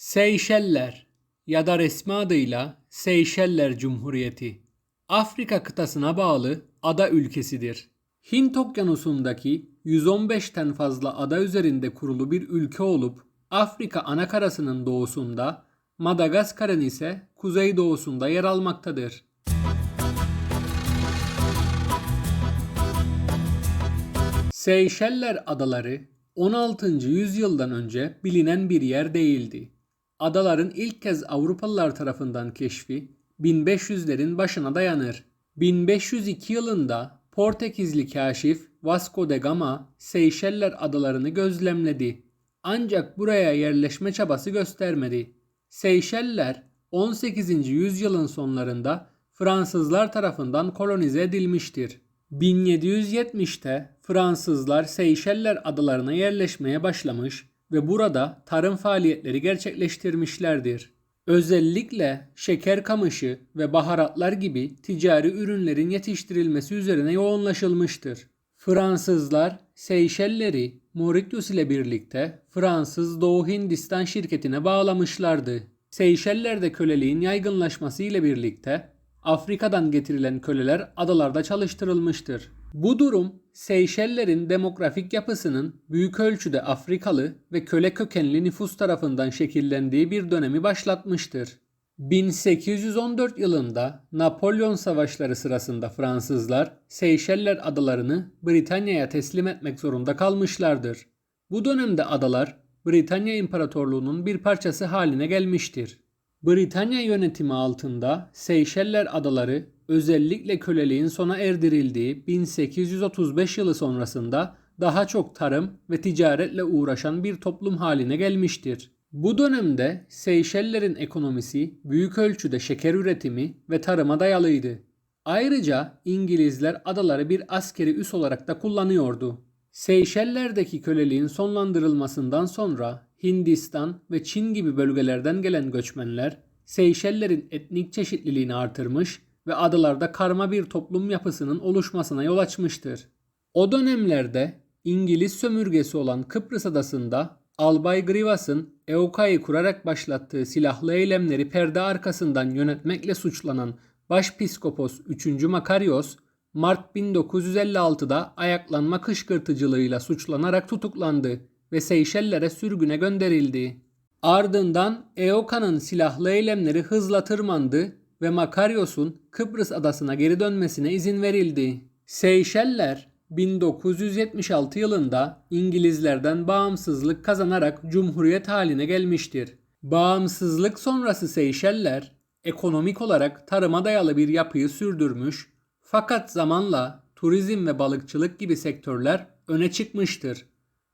Seyşeller ya da resmi adıyla Seyşeller Cumhuriyeti Afrika kıtasına bağlı ada ülkesidir. Hint Okyanusu'ndaki 115'ten fazla ada üzerinde kurulu bir ülke olup Afrika anakarasının doğusunda, Madagaskar'ın ise kuzeydoğusunda yer almaktadır. Seyşeller Adaları 16. yüzyıldan önce bilinen bir yer değildi. Adaların ilk kez Avrupalılar tarafından keşfi 1500'lerin başına dayanır. 1502 yılında Portekizli kaşif Vasco da Gama Seyşeller adalarını gözlemledi. Ancak buraya yerleşme çabası göstermedi. Seyşeller 18. yüzyılın sonlarında Fransızlar tarafından kolonize edilmiştir. 1770'te Fransızlar Seyşeller adalarına yerleşmeye başlamış ve burada tarım faaliyetleri gerçekleştirmişlerdir. Özellikle şeker kamışı ve baharatlar gibi ticari ürünlerin yetiştirilmesi üzerine yoğunlaşılmıştır. Fransızlar Seyşelleri Mauritius ile birlikte Fransız Doğu Hindistan şirketine bağlamışlardı. Seyşeller'de köleliğin yaygınlaşması ile birlikte Afrika'dan getirilen köleler adalarda çalıştırılmıştır. Bu durum Seyşeller'in demografik yapısının büyük ölçüde Afrikalı ve köle kökenli nüfus tarafından şekillendiği bir dönemi başlatmıştır. 1814 yılında Napolyon savaşları sırasında Fransızlar Seyşeller adalarını Britanya'ya teslim etmek zorunda kalmışlardır. Bu dönemde adalar Britanya İmparatorluğu'nun bir parçası haline gelmiştir. Britanya yönetimi altında Seyşeller adaları özellikle köleliğin sona erdirildiği 1835 yılı sonrasında daha çok tarım ve ticaretle uğraşan bir toplum haline gelmiştir. Bu dönemde Seyşellerin ekonomisi büyük ölçüde şeker üretimi ve tarıma dayalıydı. Ayrıca İngilizler adaları bir askeri üs olarak da kullanıyordu. Seyşeller'deki köleliğin sonlandırılmasından sonra Hindistan ve Çin gibi bölgelerden gelen göçmenler Seyşellerin etnik çeşitliliğini artırmış ve adalarda karma bir toplum yapısının oluşmasına yol açmıştır. O dönemlerde İngiliz sömürgesi olan Kıbrıs adasında Albay Grivas'ın Euka'yı kurarak başlattığı silahlı eylemleri perde arkasından yönetmekle suçlanan Başpiskopos 3. Makarios, Mart 1956'da ayaklanma kışkırtıcılığıyla suçlanarak tutuklandı ve Seyşellere sürgüne gönderildi. Ardından Eoka'nın silahlı eylemleri hızla tırmandı ve Makarios'un Kıbrıs adasına geri dönmesine izin verildi. Seyşeller 1976 yılında İngilizlerden bağımsızlık kazanarak cumhuriyet haline gelmiştir. Bağımsızlık sonrası Seyşeller ekonomik olarak tarıma dayalı bir yapıyı sürdürmüş fakat zamanla turizm ve balıkçılık gibi sektörler öne çıkmıştır.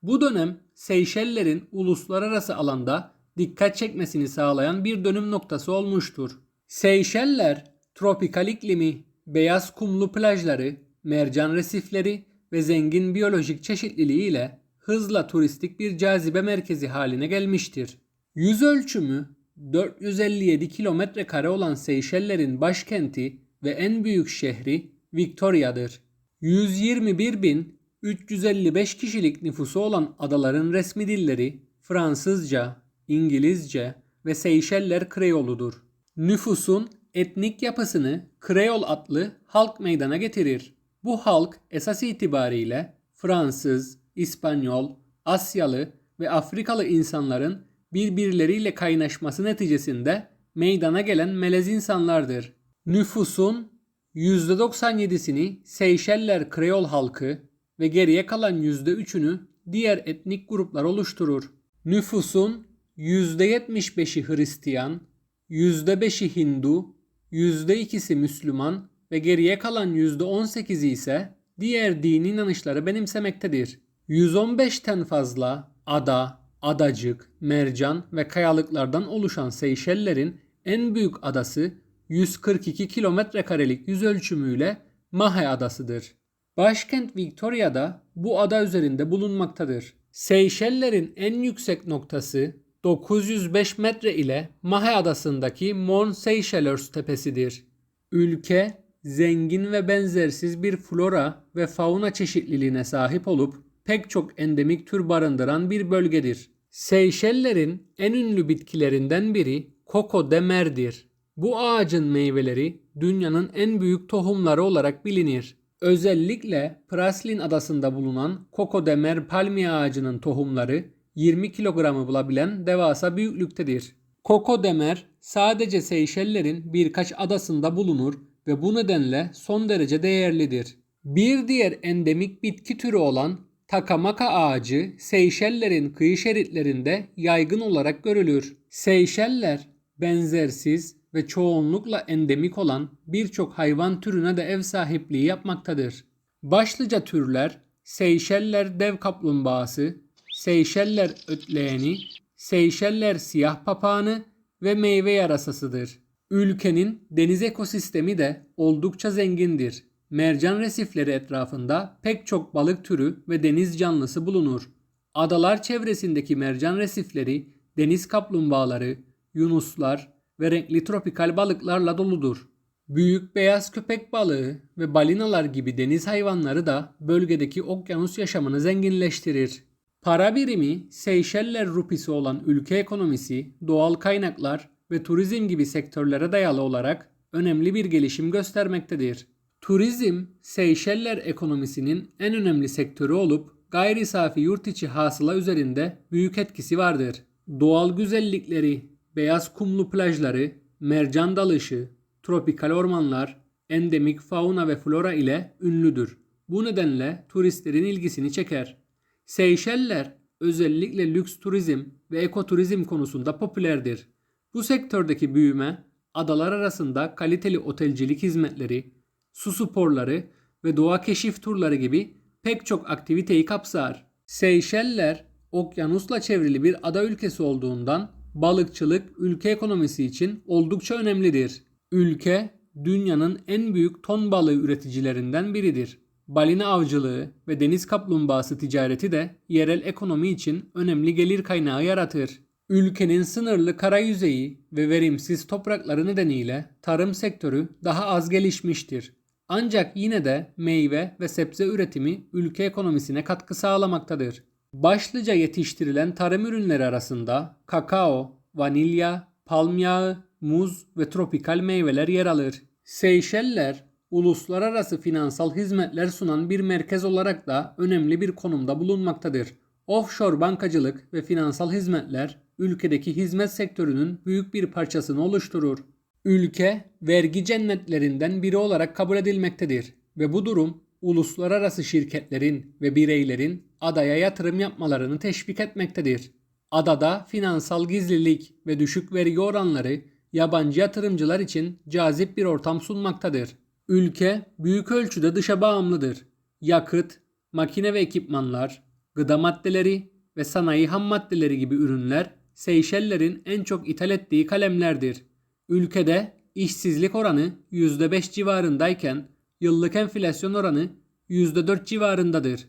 Bu dönem Seyşeller'in uluslararası alanda dikkat çekmesini sağlayan bir dönüm noktası olmuştur. Seyşeller, tropikal iklimi, beyaz kumlu plajları, mercan resifleri ve zengin biyolojik çeşitliliği ile hızla turistik bir cazibe merkezi haline gelmiştir. Yüz ölçümü 457 kilometre kare olan Seyşeller'in başkenti ve en büyük şehri Victoria'dır. 121.355 kişilik nüfusu olan adaların resmi dilleri Fransızca, İngilizce ve Seyşeller Kreyoludur. Nüfusun etnik yapısını Kreyol adlı halk meydana getirir. Bu halk esas itibariyle Fransız, İspanyol, Asyalı ve Afrikalı insanların birbirleriyle kaynaşması neticesinde meydana gelen melez insanlardır. Nüfusun %97'sini Seyşeller Kreyol halkı ve geriye kalan %3'ünü diğer etnik gruplar oluşturur. Nüfusun %75'i Hristiyan, %5'i Hindu, %2'si Müslüman ve geriye kalan %18'i ise diğer dini inanışları benimsemektedir. 115'ten fazla ada, adacık, mercan ve kayalıklardan oluşan Seyşeller'in en büyük adası 142 kilometre karelik yüz ölçümüyle Mahe Adası'dır. Başkent Victoria'da bu ada üzerinde bulunmaktadır. Seyşeller'in en yüksek noktası 905 metre ile Mahe Adası'ndaki Mont Seychelles tepesidir. Ülke zengin ve benzersiz bir flora ve fauna çeşitliliğine sahip olup pek çok endemik tür barındıran bir bölgedir. Seyşellerin en ünlü bitkilerinden biri Koko demerdir. Bu ağacın meyveleri dünyanın en büyük tohumları olarak bilinir. Özellikle Praslin adasında bulunan Koko demer palmiye ağacının tohumları 20 kilogramı bulabilen devasa büyüklüktedir. Koko demer sadece Seyşellerin birkaç adasında bulunur ve bu nedenle son derece değerlidir. Bir diğer endemik bitki türü olan takamaka ağacı Seyşellerin kıyı şeritlerinde yaygın olarak görülür. Seyşeller benzersiz ve çoğunlukla endemik olan birçok hayvan türüne de ev sahipliği yapmaktadır. Başlıca türler Seyşeller dev kaplumbağası, Seyşeller ötleğeni, Seyşeller siyah papağanı ve meyve yarasasıdır. Ülkenin deniz ekosistemi de oldukça zengindir. Mercan resifleri etrafında pek çok balık türü ve deniz canlısı bulunur. Adalar çevresindeki mercan resifleri deniz kaplumbağaları, yunuslar ve renkli tropikal balıklarla doludur. Büyük beyaz köpek balığı ve balinalar gibi deniz hayvanları da bölgedeki okyanus yaşamını zenginleştirir. Para birimi Seyşeller rupisi olan ülke ekonomisi, doğal kaynaklar ve turizm gibi sektörlere dayalı olarak önemli bir gelişim göstermektedir. Turizm, Seyşeller ekonomisinin en önemli sektörü olup gayri safi yurt içi hasıla üzerinde büyük etkisi vardır. Doğal güzellikleri, beyaz kumlu plajları, mercan dalışı, tropikal ormanlar, endemik fauna ve flora ile ünlüdür. Bu nedenle turistlerin ilgisini çeker. Seyşeller özellikle lüks turizm ve ekoturizm konusunda popülerdir. Bu sektördeki büyüme adalar arasında kaliteli otelcilik hizmetleri, su sporları ve doğa keşif turları gibi pek çok aktiviteyi kapsar. Seyşeller okyanusla çevrili bir ada ülkesi olduğundan balıkçılık ülke ekonomisi için oldukça önemlidir. Ülke dünyanın en büyük ton balığı üreticilerinden biridir. Balina avcılığı ve deniz kaplumbağası ticareti de yerel ekonomi için önemli gelir kaynağı yaratır. Ülkenin sınırlı kara yüzeyi ve verimsiz toprakları nedeniyle tarım sektörü daha az gelişmiştir. Ancak yine de meyve ve sebze üretimi ülke ekonomisine katkı sağlamaktadır. Başlıca yetiştirilen tarım ürünleri arasında kakao, vanilya, palm yağı, muz ve tropikal meyveler yer alır. Seyşeller, uluslararası finansal hizmetler sunan bir merkez olarak da önemli bir konumda bulunmaktadır. Offshore bankacılık ve finansal hizmetler ülkedeki hizmet sektörünün büyük bir parçasını oluşturur. Ülke vergi cennetlerinden biri olarak kabul edilmektedir ve bu durum uluslararası şirketlerin ve bireylerin adaya yatırım yapmalarını teşvik etmektedir. Adada finansal gizlilik ve düşük vergi oranları yabancı yatırımcılar için cazip bir ortam sunmaktadır. Ülke büyük ölçüde dışa bağımlıdır. Yakıt, makine ve ekipmanlar, gıda maddeleri ve sanayi ham maddeleri gibi ürünler Seyşellerin en çok ithal ettiği kalemlerdir. Ülkede işsizlik oranı %5 civarındayken yıllık enflasyon oranı %4 civarındadır.